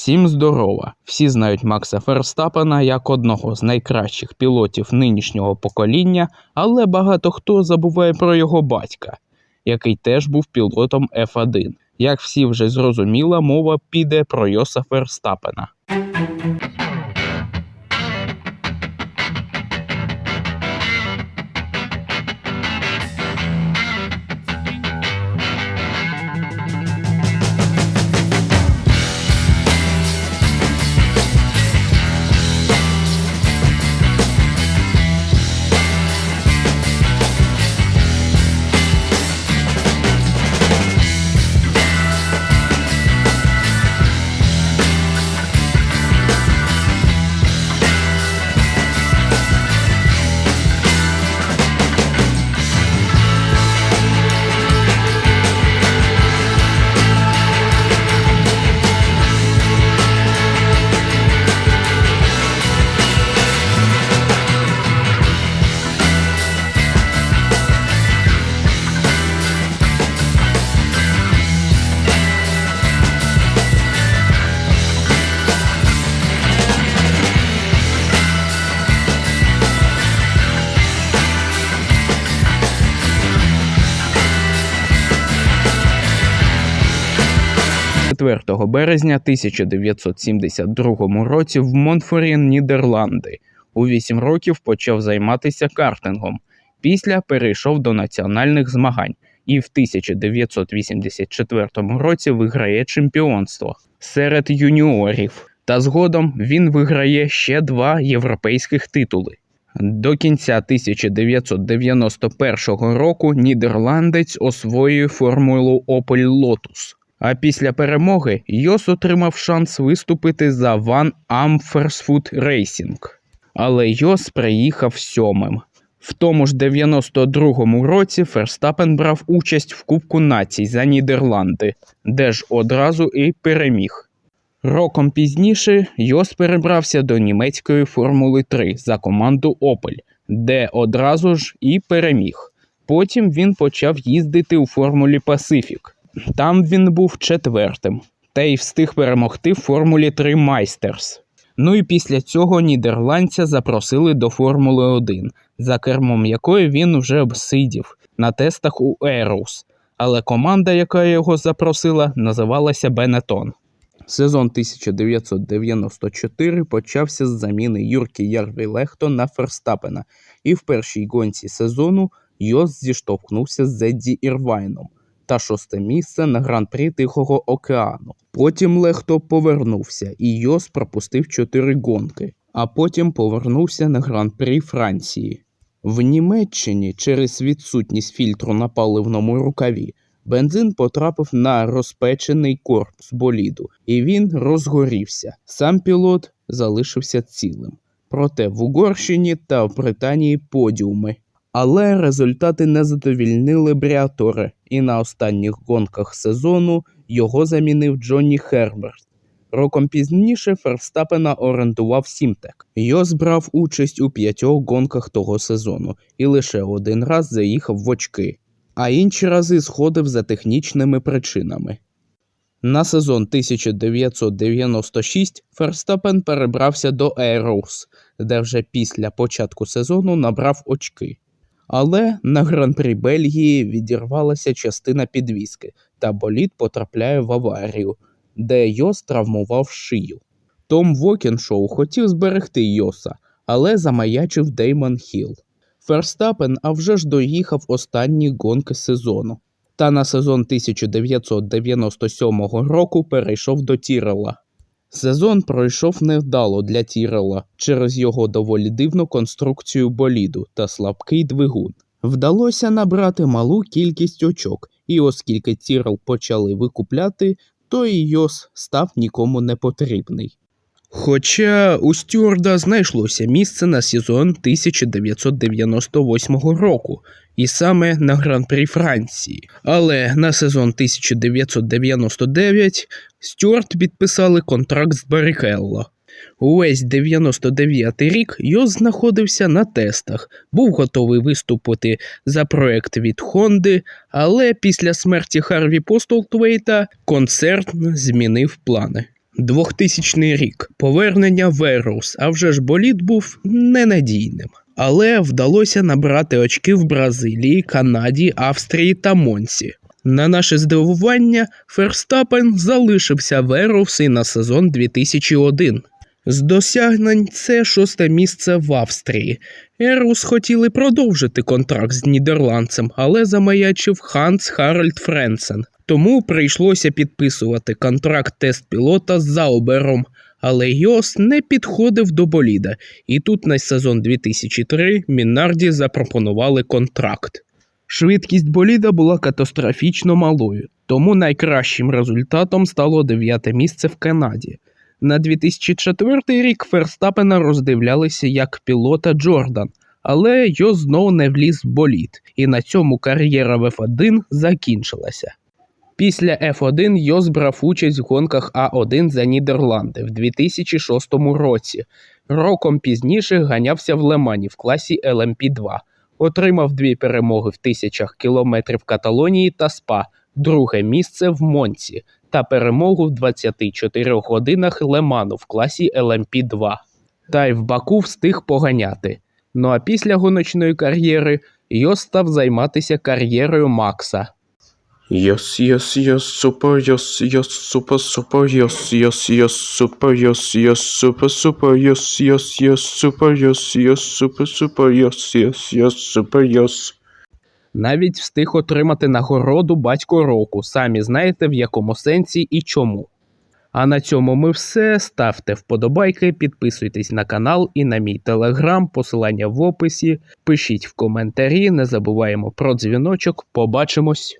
Всім здорова! Всі знають Макса Ферстапена як одного з найкращих пілотів нинішнього покоління, але багато хто забуває про його батька, який теж був пілотом F1. Як всі вже зрозуміла, мова піде про Йоса Ферстапена. – 4 березня 1972 році в Монфорін, Нідерланди. У 8 років почав займатися картингом. Після перейшов до національних змагань і в 1984 році виграє чемпіонство серед юніорів. Та згодом він виграє ще два європейських титули. До кінця 1991 року нідерландець освоює формулу Opel Lotus. А після перемоги Йос отримав шанс виступити за Van Amfersfoot Racing. Але Йос приїхав сьомим. В тому ж 92-му році Ферстапен брав участь в Кубку націй за Нідерланди, де ж одразу і переміг. Роком пізніше Йос перебрався до німецької Формули 3 за команду Opel, де одразу ж і переміг. Потім він почав їздити у Формулі Pacific. Там він був четвертим, та й встиг перемогти в Формулі 3 Майстерс. Ну і після цього нідерландця запросили до Формули 1, за кермом якої він вже обсидів на тестах у Ерус. Але команда, яка його запросила, називалася Бенетон. Сезон 1994 почався з заміни Юрки Ярві Лехто на Ферстапена, і в першій гонці сезону Йос зіштовхнувся з Зедді Ірвайном та шосте місце на гран-прі Тихого океану. Потім Лехто повернувся, і Йос пропустив чотири гонки, а потім повернувся на гран-прі Франції. В Німеччині через відсутність фільтру на паливному рукаві бензин потрапив на розпечений корпус боліду, і він розгорівся. Сам пілот залишився цілим. Проте в Угорщині та в Британії подіуми. Але результати не задовільнили Бріаторе, і на останніх гонках сезону його замінив Джонні Херберт. Роком пізніше Ферстапена орендував Сімтек. Йос брав участь у п'ятьох гонках того сезону і лише один раз заїхав в очки, а інші рази сходив за технічними причинами. На сезон 1996 Ферстапен перебрався до Ейроус, де вже після початку сезону набрав очки. Але на гран-прі Бельгії відірвалася частина підвіски, та болід потрапляє в аварію, де Йос травмував шию. Том Вокіншоу хотів зберегти Йоса, але замаячив Деймон Хіл. Ферстапен а вже ж доїхав останні гонки сезону. Та на сезон 1997 року перейшов до Тірела. Сезон пройшов невдало для Тірела через його доволі дивну конструкцію боліду та слабкий двигун. Вдалося набрати малу кількість очок, і оскільки Тірел почали викупляти, то і Йос став нікому не потрібний. Хоча у Стюарда знайшлося місце на сезон 1998 року, і саме на Гран-прі Франції. Але на сезон 1999 Стюарт підписали контракт з Баррікелло. Увесь 99-й рік Йос знаходився на тестах, був готовий виступити за проект від Хонди, але після смерті Харві Постлтвейта концерн змінив плани. 2000 рік. Повернення Верус, а вже ж болід був ненадійним. Але вдалося набрати очки в Бразилії, Канаді, Австрії та Монсі. На наше здивування, Ферстапен залишився Верус і на сезон 2001. З досягнень це шосте місце в Австрії. Ерус хотіли продовжити контракт з нідерландцем, але замаячив Ханс Харальд Френсен. Тому прийшлося підписувати контракт тест-пілота з Заубером. Але Йос не підходив до боліда, і тут на сезон 2003 Мінарді запропонували контракт. Швидкість боліда була катастрофічно малою, тому найкращим результатом стало дев'яте місце в Канаді. На 2004 рік Ферстапена роздивлялися як пілота Джордан, але його знову не вліз в болід, і на цьому кар'єра в F1 закінчилася. Після F1 Йос брав участь в гонках А1 за Нідерланди в 2006 році. Роком пізніше ганявся в Лемані в класі LMP2. Отримав дві перемоги в тисячах кілометрів Каталонії та СПА, друге місце в Монці та перемогу в 24 годинах Леману в класі LMP2. Та й в Баку встиг поганяти. Ну а після гоночної кар'єри Йос став займатися кар'єрою Макса. Yes, yes, yes, super, yes, yes, super, super, yes, yes, yes, super, yes, yes, super, super, yes, yes, yes, super, yes, yes, super, super, yes, yes, yes, super, yes. Навіть встиг отримати нагороду батько року. Самі знаєте в якому сенсі і чому. А на цьому ми все. Ставте вподобайки, підписуйтесь на канал і на мій телеграм, посилання в описі. Пишіть в коментарі, не забуваємо про дзвіночок. Побачимось!